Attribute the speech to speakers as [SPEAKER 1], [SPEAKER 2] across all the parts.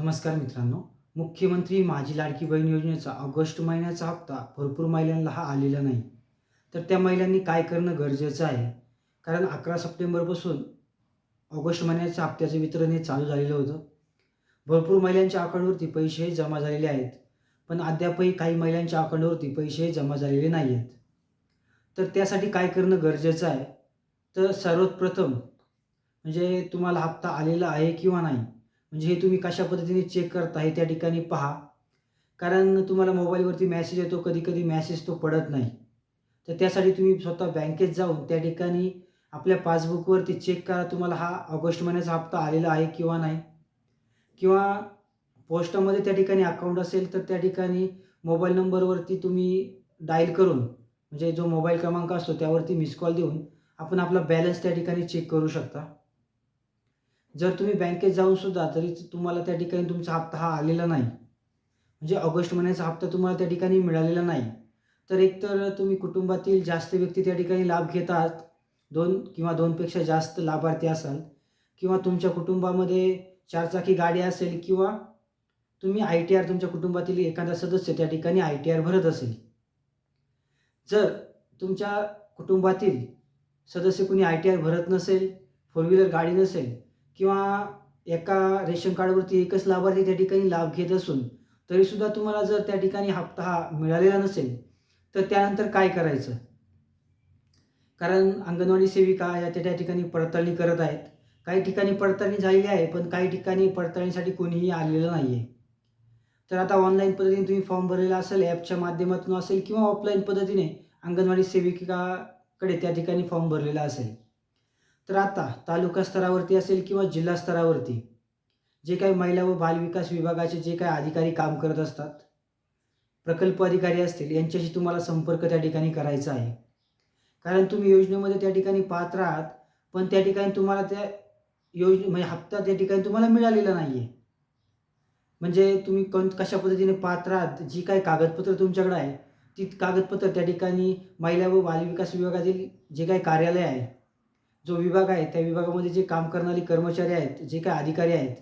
[SPEAKER 1] नमस्कार मित्रांनो. मुख्यमंत्री माझी लाडकी बहीण योजनेचा ऑगस्ट महिन्याचा हप्ता भरपूर महिलांना हा आलेला नाही. तर त्या महिलांनी काय करणं गरजेचं आहे? कारण अकरा सप्टेंबरपासून ऑगस्ट महिन्याच्या हप्त्याचं वितरण हे चालू झालेलं होतं. भरपूर महिलांच्या अकाउंटवरती पैसे जमा झालेले आहेत. पण अद्यापही काही महिलांच्या अकाउंटवरती पैसे जमा झालेले नाही आहेत तर त्यासाठी काय करणं गरजेचं आहे? तर सर्वात प्रथम म्हणजे तुम्हाला हप्ता आलेला आहे किंवा नाही? म्हणजे हे तुम्ही कशा पद्धतीने चेक करता हे त्या ठिकाणी पहा. कारण तुम्हाला मोबाईलवरती मॅसेज येतो कधी कधी मॅसेज तो पडत नाही. तर त्यासाठी तुम्ही स्वतः बँकेत जाऊन त्या ठिकाणी आपल्या पासबुकवरती चेक करा तुम्हाला हा ऑगस्ट महिन्याचा हप्ता आलेला आहे किंवा नाही. किंवा पोस्टामध्ये त्या ठिकाणी अकाउंट असेल तर त्या ठिकाणी मोबाईल नंबरवरती तुम्ही डायल करून म्हणजे जो मोबाईल क्रमांक असतो त्यावरती मिस कॉल देऊन आपण आपला बॅलन्स त्या ठिकाणी चेक करू शकता. जर तुम्ही बँकेत जाऊन सुद्धा तरी तुम्हाला त्या ठिकाणी तुमचा हप्ता हा आलेला नाही. म्हणजे ऑगस्ट महिन्याचा हप्ता तुम्हाला त्या ठिकाणी मिळालेला नाही. तर एकतर तुम्ही कुटुंबातील जास्त व्यक्ती त्या ठिकाणी लाभ घेतात दोन किंवा दोनपेक्षा जास्त लाभार्थी असाल किंवा तुमच्या कुटुंबामध्ये चारचाकी गाडी असेल किंवा तुम्ही आय टी आर तुमच्या कुटुंबातील एखादा सदस्य त्या ठिकाणी आय टी आर भरत असेल. जर तुमच्या कुटुंबातील सदस्य कुणी आय टी आर भरत नसेल फोर व्हीलर गाडी नसेल किंवा एका रेशन कार्डवरती एकच लाभार्थी त्या ठिकाणी लाभ घेत असून तरीसुद्धा तुम्हाला जर त्या ठिकाणी हप्ता हा मिळालेला नसेल तर त्यानंतर काय करायचं? कारण अंगणवाडी सेविका या त्या त्या ठिकाणी पडताळणी करत आहेत. काही ठिकाणी पडताळणी झालेली आहे पण काही ठिकाणी पडताळणीसाठी कोणीही आलेलं नाही आहे तर आता ऑनलाईन पद्धतीने तुम्ही फॉर्म भरलेला असेल ॲपच्या माध्यमातून असेल किंवा ऑफलाईन पद्धतीने अंगणवाडी सेविकाकडे त्या ठिकाणी फॉर्म भरलेला असेल. तर आता तालुका स्तरावरती असेल किंवा जिल्हा स्तरावरती जे काही महिला व बालविकास विभागाचे जे काही अधिकारी काम करत असतात प्रकल्प अधिकारी असतील यांच्याशी तुम्हाला संपर्क त्या ठिकाणी करायचा आहे. कारण तुम्ही योजनेमध्ये त्या ठिकाणी पाहत आहात पण त्या ठिकाणी तुम्हाला त्या योजने म्हणजे हप्ता त्या ठिकाणी तुम्हाला मिळालेला नाही आहे म्हणजे तुम्ही कोण कशा पद्धतीने पात्र आहात जी काही कागदपत्र तुमच्याकडे आहे ती कागदपत्र त्या ठिकाणी महिला व बालविकास विभागातील जे काही कार्यालय आहे जो विभाग आहे त्या विभागामध्ये जे काम करणारे कर्मचारी आहेत जे काही अधिकारी आहेत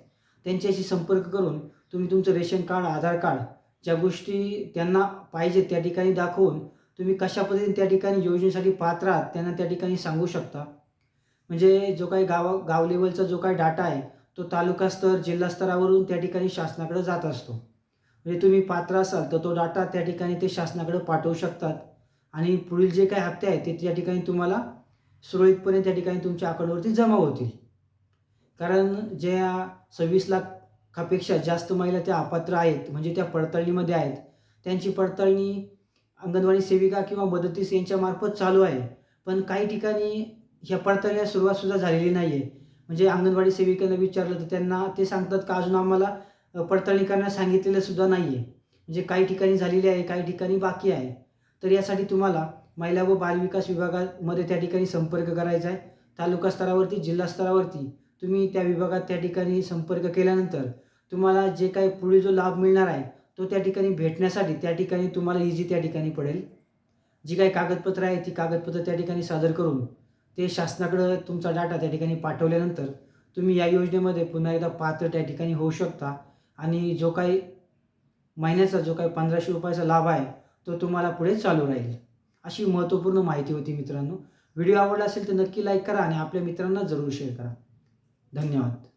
[SPEAKER 1] त्यांच्याशी संपर्क करून तुम्ही तुमचं रेशन कार्ड आधार कार्ड ज्या गोष्टी त्यांना पाहिजे त्या ठिकाणी दाखवून तुम्ही कशा पद्धतीने त्या ठिकाणी योजनेसाठी पात्र आहात त्यांना त्या ठिकाणी सांगू शकता. म्हणजे जो काही गाव गाव लेवलचा जो काही डाटा आहे तो तालुका स्तर जिल्हा स्तरावरून त्या ठिकाणी शासनाकडे जात असतो. म्हणजे तुम्ही पात्र असाल तर तो डाटा त्या ठिकाणी ते शासनाकडे पाठवू शकतात. आणि पुढील जे काही हप्ते आहेत ते त्या ठिकाणी तुम्हाला सुरळीतपणे त्या ठिकाणी तुमच्या अकाउंटवरती जमा होतील. कारण ज्या सव्वीस लाखापेक्षा जास्त महिला त्या अपात्र आहेत म्हणजे त्या पडताळणीमध्ये आहेत. त्यांची पडताळणी अंगणवाडी सेविका किंवा मदतीस यांच्यामार्फत चालू आहे. पण काही ठिकाणी ह्या पडताळणीला सुरुवातसुद्धा झालेली नाही आहे म्हणजे अंगणवाडी सेविकांना विचारलं तर त्यांना ते सांगतात का अजून आम्हाला पडताळणी करण्यास सांगितलेलं सुद्धा नाही आहे म्हणजे काही ठिकाणी झालेली आहे काही ठिकाणी बाकी आहे. तर यासाठी तुम्हाला महिला व बालविकास विभागामध्ये त्या ठिकाणी संपर्क करायचा आहे. तालुका स्तरावरती जिल्हा स्तरावरती तुम्ही त्या विभागात त्या ठिकाणी संपर्क केल्यानंतर तुम्हाला जे काही पुढे जो लाभ मिळणार आहे तो त्या ठिकाणी भेटण्यासाठी त्या ठिकाणी तुम्हाला इझी त्या ठिकाणी पडेल. जी काही कागदपत्रं आहे ती कागदपत्रं त्या ठिकाणी सादर करून ते शासनाकडं तुमचा डाटा त्या ठिकाणी पाठवल्यानंतर तुम्ही या योजनेमध्ये पुन्हा एकदा पात्र त्या ठिकाणी होऊ शकता. आणि जो काही महिन्याचा जो काही पंधराशे रुपयाचा लाभ आहे तो तुम्हाला पुढे चालू राहील. अशी महत्त्वपूर्ण माहिती होती मित्रांनो. व्हिडिओ आवडला असेल तर नक्की लाईक करा आणि आपल्या मित्रांना जरूर शेअर करा. धन्यवाद.